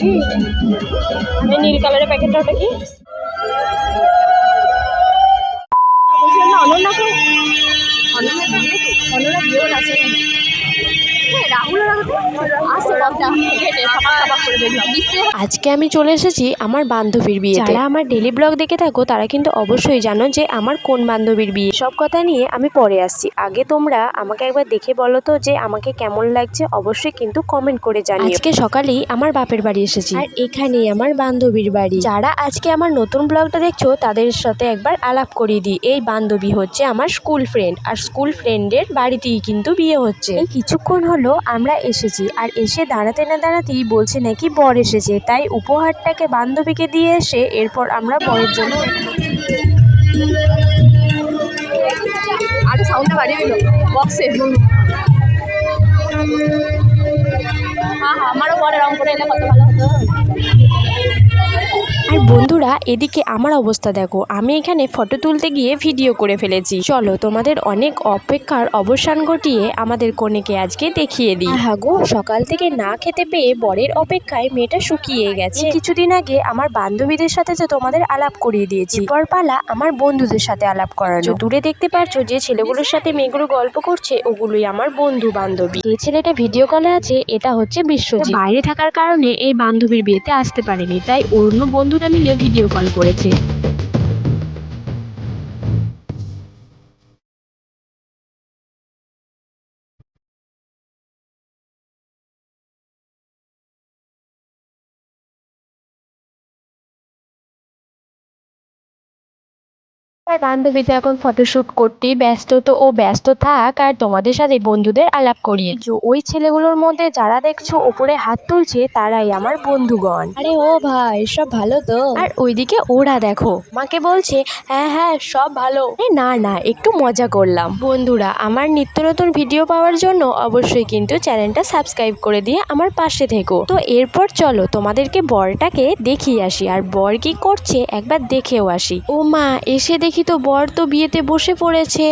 কি নীল কালারের প্যাকেটটা ওটা কি? করে আজকে আমি চলে এসেছি আমার বান্ধবীর বিয়ে যারা আমার ডেলি ব্লগ দেখে থাকো তারা কিন্তু অবশ্যই জানো যে আমার কোন বান্ধবীর বিয়ে। সব কথা নিয়ে আমি পরে আসছি। আগে তোমরা আমাকে একবার দেখে বলো তো যে আমাকে কেমন লাগছে। অবশ্যই কিন্তু কমেন্ট করে জানিও। আজকে সকালেই আমার বাপের বাড়ি এসেছি। আর এখানেই আমার বান্ধবীর বাড়ি। যারা আজকে আমার নতুন ব্লগটা দেখছ তাদের সাথে একবার আলাপ করিয়ে দিই। এই বান্ধবী হচ্ছে আমার স্কুল ফ্রেন্ড আর স্কুল ফ্রেন্ডের বাড়িতেই কিন্তু বিয়ে হচ্ছে। এই কিছুক্ষণ হলো আমরা এসেছি। আর এসে দাঁড়াতে না দাঁড়াতেই বলছে নাকি বর এসেছে। তাই উপহারটাকে বান্ধবীকে দিয়ে এসে এরপর আমরা বরের জন্য হ্যাঁ হ্যাঁ আমারও পরে রং করে এলে কত ভালো হতো। বন্ধুরা এদিকে আমার অবস্থা দেখো। আমি এখানে ফটো তুলতে গিয়ে ভিডিও করে ফেলেছি। চলো তোমাদের অনেক অপেক্ষার অবসান ঘটিয়ে আমাদের কনেকে আজকে দেখিয়ে দিই। হ্যাঁ গো সকাল থেকে না খেতে পেয়ে বরের অপেক্ষায় মেয়েটা শুকিয়ে গেছে। কিছুদিন আগে আমার বান্ধবীদের সাথে যে তোমাদের আলাপ করিয়ে দিয়েছি। পর পালা আমার বন্ধুদের সাথে আলাপ করানো। দূরে দেখতে পারছ যে ছেলেগুলোর সাথে মেয়েগুলো গল্প করছে ওগুলোই আমার বন্ধু বান্ধবী। যে ছেলেটা ভিডিও কলে আছে এটা হচ্ছে বিশ্বজিৎ। বাইরে থাকার কারণে এই বান্ধবীর বিয়েতে আসতে পারেনি তাই অন্য বন্ধুরা মিলে ভিডিও কল করেছে। আর বান্ধবী তো এখন ফটোশ্যুট করতেই ব্যস্ত তো ও ব্যস্ত থাক আর তোমাদের সাথে বন্ধুদের আলাপ করিয়ে যে ওই ছেলেগুলোর মধ্যে যারা দেখছ ওপরে হাত তুলছে তারাই আমার বন্ধুগণ। আরে ও ভাই সব ভালো তো। আর ওইদিকে ওরা দেখো মাকে বলছে হ্যাঁ হ্যাঁ সব ভালো। না না একটু মজা করলাম। বন্ধুরা আমার নিত্য নতুন ভিডিও পাওয়ার জন্য অবশ্যই কিন্তু চ্যানেলটা সাবস্ক্রাইব করে দিয়ে আমার পাশে থেকো। তো এরপর চলো তোমাদেরকে বরটাকে দেখিয়ে আসি। আর বর কি করছে একবার দেখেও আসি। ও মা এসে দেখি তো বর তো বিয়েতে বসে পড়েছে।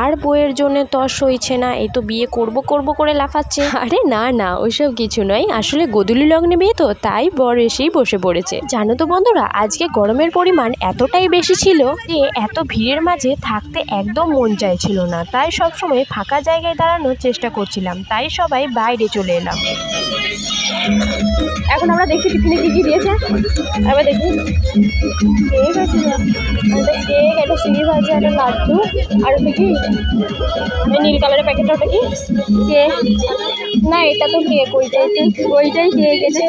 আর বইয়ের জন্য তর সইছে না। এই তো বিয়ে করব করব করে লাফাচ্ছে। আরে না না ওইসব কিছু নয়। আসলে গোধূলি লগ্নে বিয়ে তো, তাই বর এসেই বসে পড়েছে। জানো তো বন্ধুরা, আজকে গরমের পরিমাণ এতটাই বেশি ছিল যে এত ভিড়ের মাঝে থাকতে একদম মন চাইছিল না। তাই সবসময় ফাঁকা জায়গায় দাঁড়ানোর চেষ্টা করছিলাম। তাই সবাই বাইরে চলে এলাম। এখন আমরা দেখি টিফিনে কি কি দিয়েছে। এবার দেখি কেক আছে একটা কেক একটা সিঁড়ি ভাজা একটা লাড্ডু আর ওটা কি নীল কালারের প্যাকেটটা ওটা কি? কেক না এটা তো কেক ওইটাই ওইটাই কেক এটা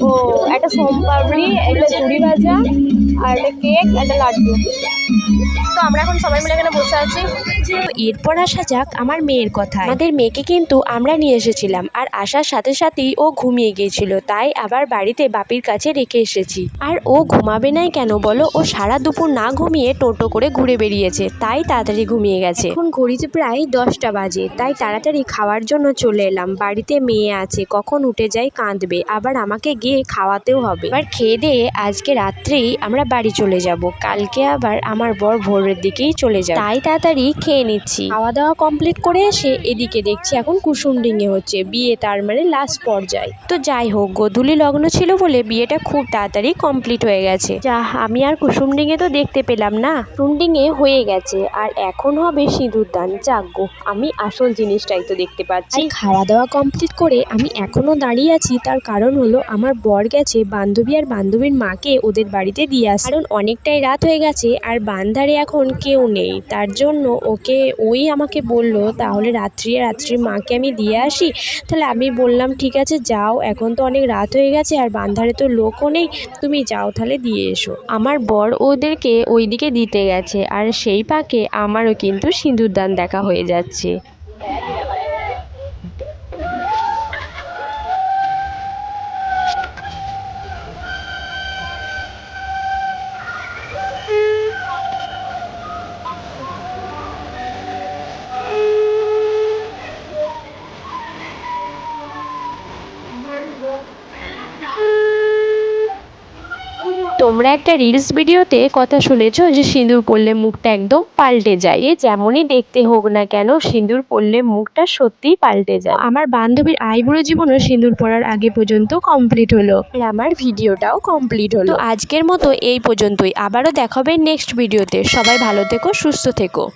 ও একটা সোমপাপড়ি একটা ঝুড়ি ভাজা আর একটা কেক একটা লাড্ডু তো আমরা এখন সবাই মিলে এখানে বসে আছি। এরপর আসা যাক আমার মেয়ের কথা আমাদের মেয়েকে কিন্তু আমরা নিয়ে এসেছিলাম আর আসার সাথে সাথেই ও ঘুমিয়ে গিয়েছিল তাই আবার বাড়িতে বাপির কাছে রেখে এসেছি। আর ও ঘুমাবে নাই কেন বলো? ও সারা দুপুর না ঘুমিয়ে টোটো করে ঘুরে বেরিয়েছে তাই তাড়াতাড়ি ঘুমিয়ে গেছে। এখন ঘড়িতে প্রায় দশটা বাজে তাই তাড়াতাড়ি খাওয়ার জন্য চলে এলাম। বাড়িতে মেয়ে আছে কখন উঠে যায় কাঁদবে আবার আমাকে গিয়ে খাওয়াতেও হবে। এবার খেয়ে দিয়ে আজকে রাত্রেই আমরা বাড়ি চলে যাব। কালকে আবার আমার বর ভোরের দিকেই চলে যাবে। তাই তাড়াতাড়ি খেয়ে নিচ্ছি। খাওয়া দাওয়া কমপ্লিট করে এসে এদিকে দেখছি এখন কুসুম ডিঙে হচ্ছে। বিয়ে তার মানে লাস্ট পর্যায়ে। তো যাই হোক, গোধূলি লগ্ন ছিল বলে বিয়েটা খুব তাড়াতাড়ি কমপ্লিট হয়ে গেছে। যা আমি আর কুসুম ডিঙে তো দেখতে পেলাম না। কুসুম ডিঙে হয়ে গেছে আর এখন হবে সিঁদুর দান। যাগ্য আমি আসল জিনিসটাই তো দেখতে পাচ্ছি। খাওয়া দাওয়া কমপ্লিট করে আমি এখনও দাঁড়িয়ে আছি। তার কারণ হলো আমার বর গেছে, বান্ধবী আর বান্ধবীর মাকে ওদের বাড়িতে দিয়ে আসে কারণ অনেকটাই রাত হয়ে গেছে আর বান্ধারে এখন কেউ নেই। তার জন্য ওকে, ওই আমাকে বলল, তাহলে রাত্রি রাত্রি মাকে আমি দিয়ে আসি। তাহলে আমি বললাম, ঠিক আছে, যাও। এখন তো অনেক রাত হয়ে গেছে আর বান্ধারে তো লোকও নেই। তুমি যাও তাহলে দিয়ে এসো। আমার বর ওদেরকে ওইদিকে দিতে গেছে আর সেই পাকে আমারও কিন্তু সিঁদুরদান দেখা হয়ে যাচ্ছে। তোমরা একটা রিলস ভিডিওতে কথা শুনেছ যে সিঁদুর পরলে মুখটা একদম পাল্টে যায়। এ যেমনই দেখতে হোক না কেন, সিঁদুর পরলে মুখটা সত্যিই পাল্টে যায়। আমার বান্ধবীর আইবুড়ো জীবনও সিঁদুর পরার আগে পর্যন্ত কমপ্লিট হলো। আর আমার ভিডিওটাও কমপ্লিট হলো। আজকের মতো এই পর্যন্তই। আবারও দেখাবে নেক্সট ভিডিওতে। সবাই ভালো থেকো, সুস্থ থেকো।